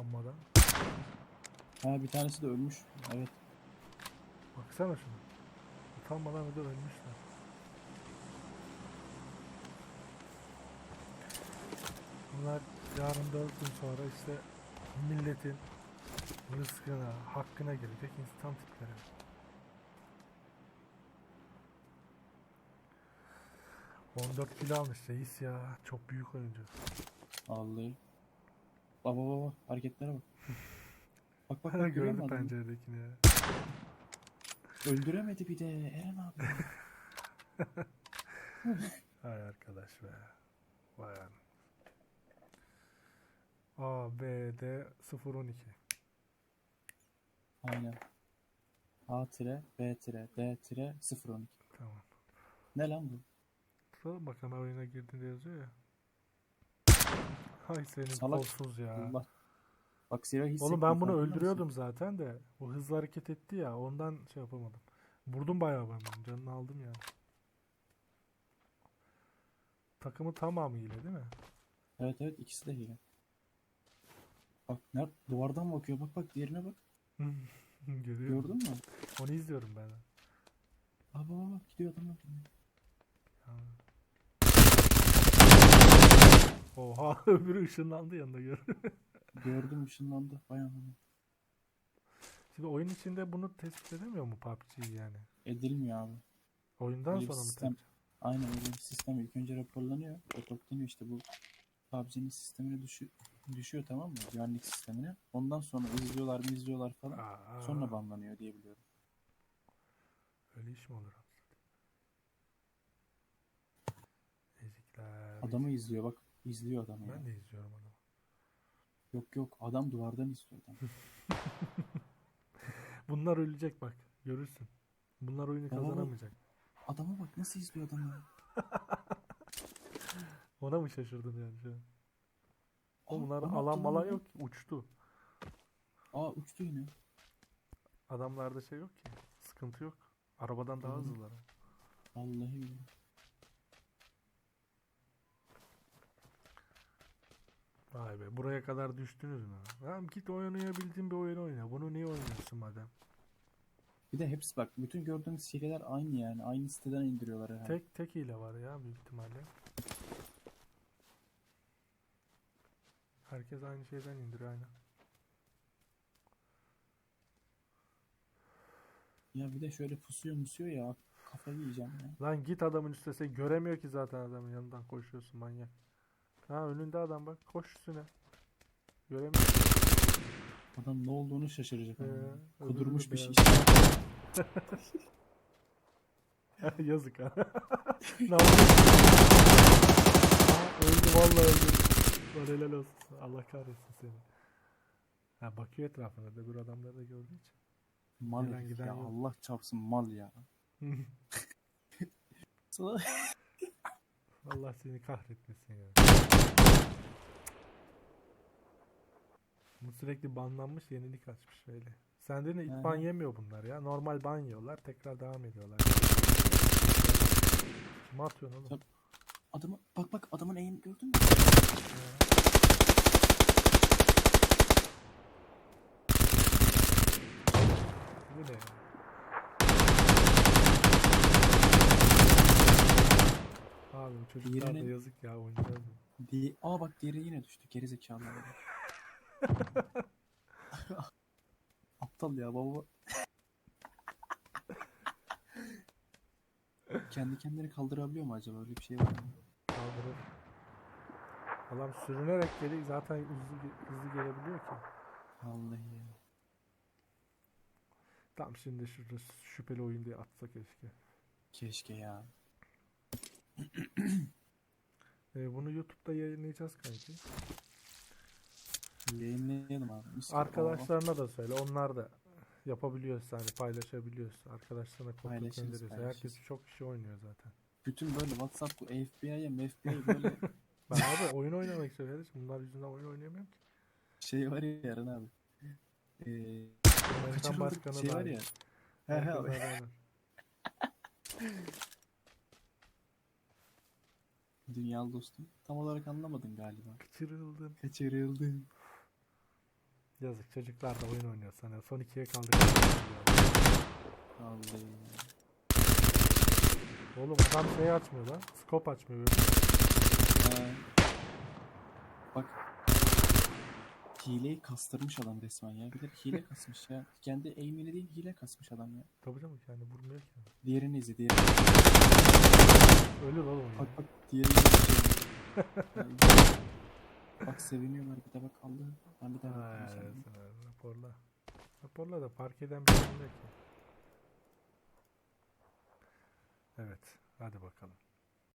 Utanmadan. Ha bir tanesi de ölmüş. Evet. Baksana şuna. Utanmadan bir de ölmüşler. Bunlar yarın dört gün sonra işte milletin rızkına, hakkına gelecek insan tipleri. ...14 kilo almış reis ya. Çok büyük oyuncu. Vallahi. Bak bak bak bak. Hareketlere bak. bak bak bak görüyor Gördü musun adamı? penceredekini ya. Öldüremedi bir de Eren abi. Hay arkadaş be. Vay an. A, B, D 012. Aynen. A tire, B tire, D tire 012. Tamam. Ne lan bu? Sonra bakalım oyuna girdiğinde yazıyor ya. Hay senin Salak. kolsuz ya. Allah. Bak silah hissettim. Oğlum ben bunu farkında mısın? öldürüyordum zaten de. O hızlı hareket etti ya. Ondan şey yapamadım. Vurdum bayağı ben bunun. Canını aldım yani. Takımı tamamıyla değil mi? Evet evet ikisi de hile. Bak ne duvardan bakıyor bak bak diğerine bak. Görüyorum. Gördün mü? Onu izliyorum ben. Aa bak bak bak gidiyor adam bak. Ha. Oha öbürü ışınlandı yanında gör. Gördüm ışınlandı. Vay anam. Şimdi oyun içinde bunu tespit edemiyor mu PUBG yani? Edilmiyor abi. Oyundan Öyle sonra mı sistem- tespit? Aynen öyle bir sistem ilk önce raporlanıyor. Raporlanıyor işte bu PUBG'nin sistemine düşü düşüyor tamam mı? Güvenlik sistemine. Ondan sonra izliyorlar mı izliyorlar falan. Aa, Sonra banlanıyor diye biliyorum. Öyle iş mi olur? Ezikler. Adamı izliyor bak. İzliyor adamı ya. Ben de izliyorum adamı. Yok yok adam duvardan izliyor adam. Bunlar ölecek bak. Görürsün. Bunlar oyunu bak. kazanamayacak. Adama bak nasıl izliyor adamı. Ona mı şaşırdın yani şu an? Oğlum Aa, bunlar o ne alan malan yok ki. Uçtu. Aa uçtu yine. Adamlarda şey yok ki. Sıkıntı yok. Arabadan daha hızlılar. ha. Vallahi billahi. Vay be. Buraya kadar düştünüz mü? Tamam git oynayabildiğin bir oyun oyna. Bunu niye oynuyorsun madem? Bir de hepsi bak bütün gördüğümüz şeyler aynı yani. Aynı siteden indiriyorlar herhalde. Tek tek hile var ya büyük ihtimalle. Herkes aynı şeyden indiriyor aynen. Ya bir de şöyle pusuyor musuyor ya. Kafayı yiyeceğim ya. Lan git adamın üstüne sen göremiyor ki zaten adamın yanından koşuyorsun manyak. Ha önünde adam bak koş üstüne. Göremiyor. Adam ne olduğunu şaşıracak. Ee, ama. Kudurmuş bir şey. Yazık ha. ne öldü vallahi öldü. Lan helal olsun. Allah kahretsin seni. Ha bakıyor etrafına da bir adamları da gördüğü için. Mal ya. yok. Allah çarpsın mal ya. Allah seni kahretmesin ya. Sürekli banlanmış yenilik açmış öyle. Sende de ilk ban yemiyor bunlar ya. Normal ban yiyorlar. Tekrar devam ediyorlar. Kime atıyorsun oğlum? Adamı bak bak adamın eğim gördün mü? Bu ne ya? Abi bu çocuklar da yazık ya oyuncular da. Diye. Aa bak diğeri yine düştü. Geri zekalı. Aptal ya baba. Kendi kendini kaldırabiliyor mu acaba? Öyle bir şey var mı? Kaldırır. Adam sürünerek geliyor zaten hızlı, hızlı gelebiliyor ki. Vallahi ya. Tam şimdi şurada şüpheli oyun diye atsa keşke. Keşke ya. Ee, bunu YouTube'da yayınlayacağız kanki. Yayınlayalım abi. Mis gibi. Arkadaşlarına da söyle. Onlar da yapabiliyorsa hani paylaşabiliyorsa arkadaşlarına kopya Paylaşırız, gönderiyorsa. Herkes çok kişi oynuyor zaten. Bütün böyle WhatsApp, FBI'ye, MFBI'ye böyle Ben abi oyun oynamak istiyorum kardeşim. Bunlar yüzünden oyun oynayamıyorum ki. şey var ya Eren abi. Ee, Amerikan kaçırıldık başkanı şey var ya. He he Herkes abi. Dünyalı dostum. Tam olarak anlamadın galiba. Kaçırıldım. Kaçırıldım. Yazık çocuklar da oyun oynuyor sana. Son ikiye kaldık. Vallahi. Oğlum adam şey açmıyor lan. Scope açmıyor. Bak. Hileyi kastırmış adam resmen ya. Bir de hile kasmış ya. Kendi aim'ini değil hile kasmış adam ya. Tabii canım kendi vurmuyor ki. Diğerini izle diğerini. Ölür oğlum. Bak bak diğerini izle. Bak seviniyorlar bir de bak. Ben bir daha Ha, evet, sana. evet, raporla. Raporla da fark eden bir şey yok ki. Evet. Hadi bakalım.